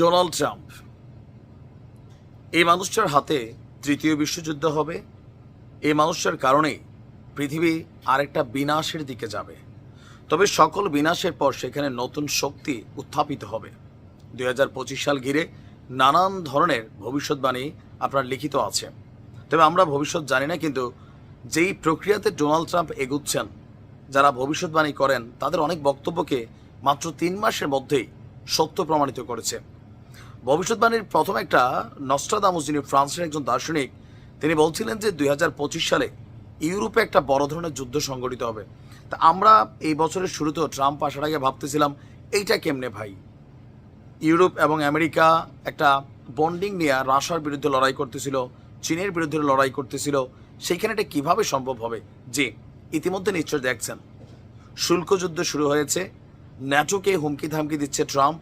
Donald Trump. এই মানুষটার হাতে তৃতীয় বিশ্বযুদ্ধ হবে। এই মানুষটার কারণেই পৃথিবী আরেকটা বিনাশের দিকে যাবে। তবে সকল বিনাশের পর সেখানে নতুন শক্তি উত্থাপিত হবে। দু হাজার পঁচিশ সাল ঘিরে নানান ধরনের ভবিষ্যৎবাণী আপনার লিখিত আছে। তবে আমরা ভবিষ্যৎ জানি না, কিন্তু যেই প্রক্রিয়াতে ডোনাল্ড ট্রাম্প এগুচ্ছেন, যারা ভবিষ্যৎবাণী করেন, তাদের অনেক বক্তব্যকে মাত্র তিন মাসের মধ্যেই সত্য প্রমাণিত করেছে। ভবিষ্যৎবাণীর প্রথম একটা নস্ট্রাদামুস যিনি ফ্রান্সের একজন দার্শনিক, তিনি বলছিলেন যে দুই হাজার পঁচিশ সালে ইউরোপে একটা বড় ধরনের যুদ্ধ সংগঠিত হবে। তা আমরা এই বছরের শুরুতেও ট্রাম্প আসার আগে ভাবতেছিলাম, এইটা কেমনে ভাই? ইউরোপ এবং আমেরিকা একটা বন্ডিং নিয়ে রাশিয়ার বিরুদ্ধে লড়াই করতেছিল, চীনের বিরুদ্ধে লড়াই করতেছিল। সেইখানে এটা কীভাবে সম্ভব হবে? যে ইতিমধ্যে নিশ্চয় দেখছেন। শুল্ক যুদ্ধ শুরু হয়েছে, ন্যাটোকে হুমকি ধামকি দিচ্ছে ট্রাম্প।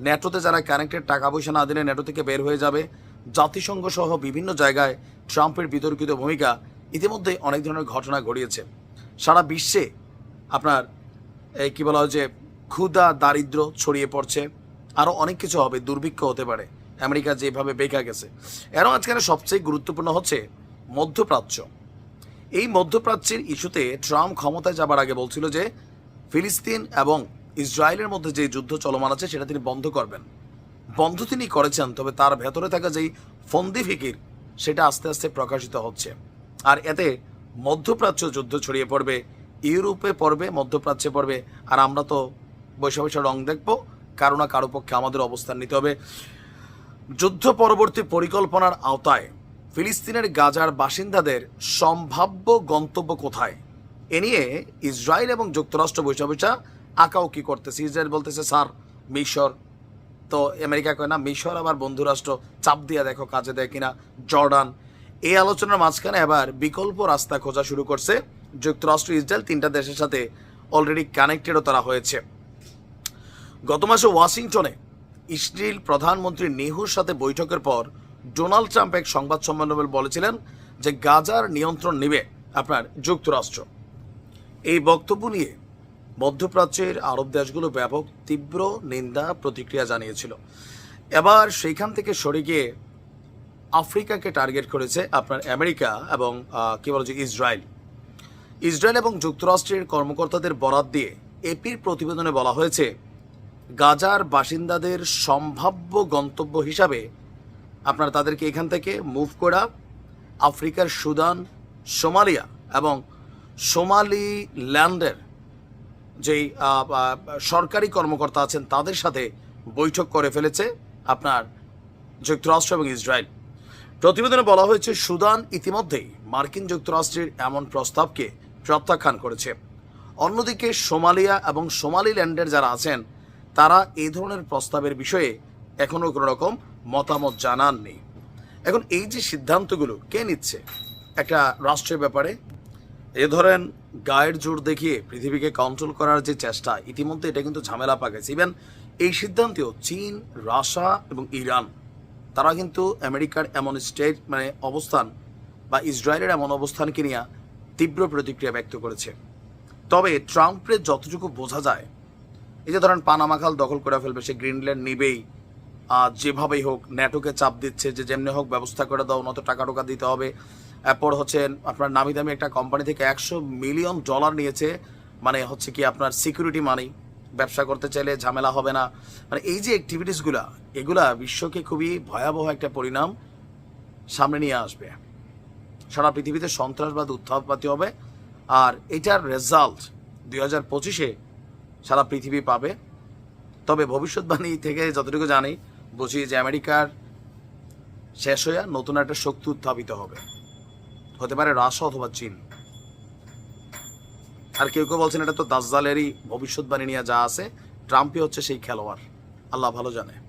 ন্যাটোতে যারা কানেক্টেড টাকা পয়সা না দিলে ন্যাটো থেকে বের হয়ে যাবে। জাতিসংঘ সহ বিভিন্ন জায়গায় ট্রাম্পের বিতর্কিত ভূমিকা ইতিমধ্যে অনেক ধরনের ঘটনা ঘটিয়েছে। সারা বিশ্বে আপনার এই কী বলা হয় যে, ক্ষুধা দারিদ্র ছড়িয়ে পড়ছে। আরও অনেক কিছু হবে, দুর্ভিক্ষ হতে পারে। আমেরিকা যেভাবে বেঁকা গেছে। এরও আজকাল সবচেয়ে গুরুত্বপূর্ণ হচ্ছে মধ্যপ্রাচ্য। এই মধ্যপ্রাচ্যের ইস্যুতে ট্রাম্প ক্ষমতায় যাবার আগে বলছিল যে, ফিলিস্তিন এবং ইসরায়েলের মধ্যে যে যুদ্ধ চলমান আছে, সেটা তিনি বন্ধ করবেন। বন্ধ তিনি করেছেন, তবে তার ভেতরে থাকা যেই ফন্দি ফিকির, সেটা আস্তে আস্তে প্রকাশিত হচ্ছে। আর এতে মধ্যপ্রাচ্য যুদ্ধ ছড়িয়ে পড়বে, ইউরোপে পড়বে, মধ্যপ্রাচ্যে পড়বে, আর আমরা তো বৈশা বৈশা রং দেখব, কারও না কারও পক্ষে আমাদের অবস্থান নিতে হবে। যুদ্ধ পরবর্তী পরিকল্পনার আওতায় ফিলিস্তিনের গাজার বাসিন্দাদের সম্ভাব্য গন্তব্য কোথায়? এ নিয়ে ইসরায়েল এবং যুক্তরাষ্ট্র বৈশা বৈশা আঁকাউকি করতেছে? ইসরায়েল বলতেছে, স্যার, মিশর। তো আমেরিকা কয়, না, মিশর আবার বন্ধুরাষ্ট্র। চাপ দিয়া দেখো কাজে দেয় কিনা। জর্ডান, এই আলোচনার মাঝখানে আবার বিকল্প রাস্তা খোঁজা শুরু করছে। যুক্তরাষ্ট্র, ইসরায়েল তিনটা দেশের সাথে অলরেডি কানেক্টেডও তারা হয়েছে। গত মাসে ওয়াশিংটনে ইসরায়েল প্রধানমন্ত্রী নেহুর সাথে বৈঠকের পর ডোনাল্ড ট্রাম্প এক সংবাদ সম্মেলনে বলেছিলেন যে গাজার নিয়ন্ত্রণ নেবে আপনার যুক্তরাষ্ট্র। এই বক্তব্য নিয়ে মধ্যপ্রাচ্যের আরব দেশগুলো ব্যাপক তীব্র নিন্দা প্রতিক্রিয়া জানিয়েছিল। এবার সেইখান থেকে সরে গিয়ে আফ্রিকাকে টার্গেট করেছে আপনার আমেরিকা এবং কি বলা ইসরায়েল। ইসরায়েল এবং যুক্তরাষ্ট্রের কর্মকর্তাদের বরাত দিয়ে এপির প্রতিবেদনে বলা হয়েছে, গাজার বাসিন্দাদের সম্ভাব্য গন্তব্য হিসাবে আপনার তাদেরকে এখান থেকে মুভ করা, আফ্রিকার সুদান, সোমালিয়া এবং সোমালি ল্যান্ডের যেই সরকারি কর্মকর্তা আছেন তাদের সাথে বৈঠক করে ফেলেছে আপনার যুক্তরাষ্ট্র এবং ইসরায়েল। প্রতিবেদনে বলা হয়েছে, সুদান ইতিমধ্যেই মার্কিন যুক্তরাষ্ট্রের এমন প্রস্তাবকে প্রত্যাখ্যান করেছে। অন্যদিকে সোমালিয়া এবং সোমালিল্যান্ডের যারা আছেন, তারা এই ধরনের প্রস্তাবের বিষয়ে এখনও কোনো রকম মতামত জানাননি। এখন এই যে সিদ্ধান্তগুলো কে নিচ্ছে? একটা রাষ্ট্রের ব্যাপারে। এ ধরেন গায়ের জোর দেখিয়ে পৃথিবীকে কন্ট্রোল করার যে চেষ্টা, ইতিমধ্যে এটা কিন্তু ঝামেলা পাকাইছে ইভেন এই সিদ্ধান্তেও চীন, রাশিয়া এবং ইরান, তারা কিন্তু আমেরিকার এমন স্টেট মানে অবস্থান বা ইসরায়েলের এমন অবস্থানকে নিয়ে তীব্র প্রতিক্রিয়া ব্যক্ত করেছে। তবে ট্রাম্পের যতটুকু বোঝা যায়, এই যে ধরেন পানামা খাল দখল করে ফেলবে, সে গ্রিনল্যান্ড নিবেই। যেভাবেই হোক ন্যাটোকে চাপ দিচ্ছে যে যেমনি হোক ব্যবস্থা করে দাও নত টাকা টোকা দিতে হবে। এরপর হচ্ছে আপনার নামি দামি একটা কোম্পানি থেকে একশো মিলিয়ন ডলার নিয়েছে। মানে হচ্ছে কি আপনার সিকিউরিটি মানি ব্যবসা করতে চাইলে ঝামেলা হবে না। মানে এই যে অ্যাক্টিভিটিসগুলা এগুলা বিশ্বকে খুবই ভয়াবহ একটা পরিণাম সামনে নিয়ে আসবে। সারা পৃথিবীতে সন্ত্রাসবাদ উত্থাপতি হবে আর এটার রেজাল্ট দুই হাজার পঁচিশে সারা পৃথিবী পাবে। তবে ভবিষ্যৎবাণী থেকে যতটুকু জানি, বুঝি যে আমেরিকার শেষ হইয়া নতুন একটা শক্তি উত্থাপিত হবে। হতে পারে রাশিয়া অথবা চীন। আর কেউ কেউ বলছেন এটা তো দাজ্জালেরই ভবিষ্যৎবাণী নিয়ে যা আছে, ট্রাম্পই হচ্ছে সেই খেলোয়াড়। আল্লাহ ভালো জানে।